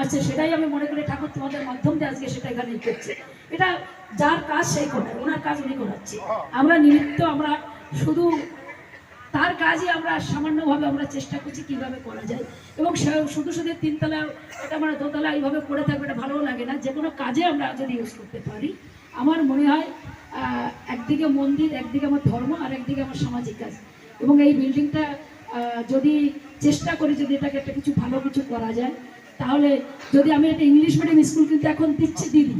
আচ্ছা সেটাই আমি মনে করি ঠাকুর তোমাদের মাধ্যম দিয়ে আজকে সেটা এখানে করছে। এটা যার কাজ সেই করে, ওনার কাজ উনি করাচ্ছে। আমরা নিমিত্ত আমরা শুধু তার কাজই আমরা সামান্যভাবে আমরা চেষ্টা করছি কীভাবে করা যায়। এবং শুধু শুধু তিনতলা, এটা আমরা দোতলা এইভাবে করে থাকবে, এটা ভালোও লাগে না। যে কোনো কাজে আমরা যদি ইউজ করতে পারি, আমার মনে হয় একদিকে মন্দির, একদিকে আমার ধর্ম, আর একদিকে আমার সামাজিক কাজ। এবং এই বিল্ডিংটা যদি চেষ্টা করি যদি এটাকে একটা কিছু ভালো কিছু করা যায় তাহলে যদি আমি একটা ইংলিশ মিডিয়াম স্কুল কিন্তু এখন দিচ্ছি দিদি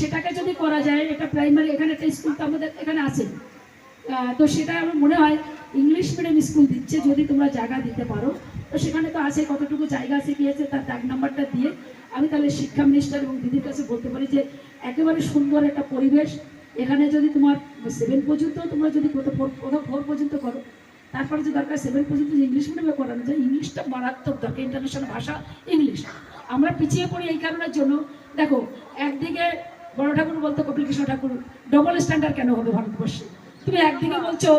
সেটাকে যদি করা যায় এটা প্রাইমারি এখানে একটা স্কুল তো আমাদের এখানে আছে। তো সেটা আমার মনে হয় ইংলিশ মিডিয়াম স্কুল দিচ্ছে যদি তোমরা জায়গা দিতে পারো। তো সেখানে তো আছে, কতটুকু জায়গা আছে আছে, তার দাগ নাম্বারটা দিয়ে আমি তাহলে শিক্ষা মিনিস্টার এবং দিদির কাছে বলতে পারি যে, একেবারে সুন্দর একটা পরিবেশ। এখানে যদি তোমার সেভেন পর্যন্ত তোমরা যদি কোথাও ফোর পর্যন্ত করো তারপরে যে দরকার সেভেন পর্যন্ত ইংলিশ মিডিয়ামে করানো যায় ইংলিশটা মারাত্মক দরকার ইন্টারন্যাশনাল ভাষা ইংলিশ আমরা পিছিয়ে পড়ি এই কারণের জন্য। দেখো একদিকে বড় ঠাকুর বলতো কপিল কৃষ্ণ ঠাকুর ডবল স্ট্যান্ডার্ড কেন হবে ভারতবর্ষে? তুমি একদিকে বলছো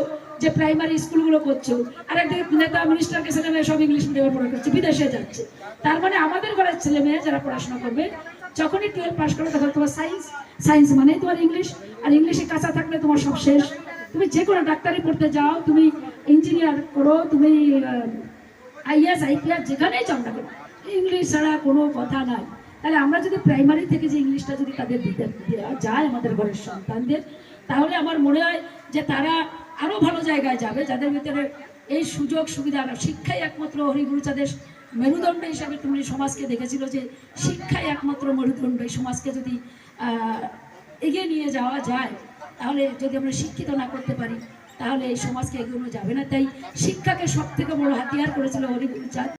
যে প্রাইমারি স্কুলগুলো করছ আর একদিকে নেতা মিনিস্টারকে ছেলে মেয়ে সব ইংলিশ মিডিয়ামে পড়া করছে বিদেশে যাচ্ছে। তার মানে আমাদের ঘরের ছেলে মেয়ে যারা পড়াশোনা করবে যখনই টুয়েলভ পাস করবে তখন তোমার সায়েন্স সায়েন্স মানেই তোমার ইংলিশ আর ইংলিশে কাঁচা থাকলে তোমার সব শেষ। তুমি যে কোনো ডাক্তারি পড়তে যাও তুমি ইঞ্জিনিয়ার করো, তুমি আইএস আইপিএস যেখানেই যাও না ইংলিশ ছাড়া কোনো কথা নাই। তাহলে আমরা যদি প্রাইমারি থেকে যে ইংলিশটা যদি তাদের দিতে, দেওয়া যায় আমাদের ঘরের সন্তানদের, তাহলে আমার মনে হয় যে তারা আরও ভালো জায়গায় যাবে, যাদের ভিতরে এই সুযোগ, সুবিধা শিক্ষাই একমাত্র হরিগুরু চাঁদের মেরুদণ্ড হিসাবে তুমি সমাজকে দেখেছিল যে শিক্ষাই একমাত্র মেরুদণ্ড। এই সমাজকে যদি এগিয়ে নিয়ে যাওয়া যায়, তাহলে যদি আমরা শিক্ষিত না করতে পারি তাহলে এই সমাজকে এগোনো যাবে না। তাই শিক্ষাকে সব থেকে বড় হাতিয়ার করেছিল হরিগুরু চাঁদ।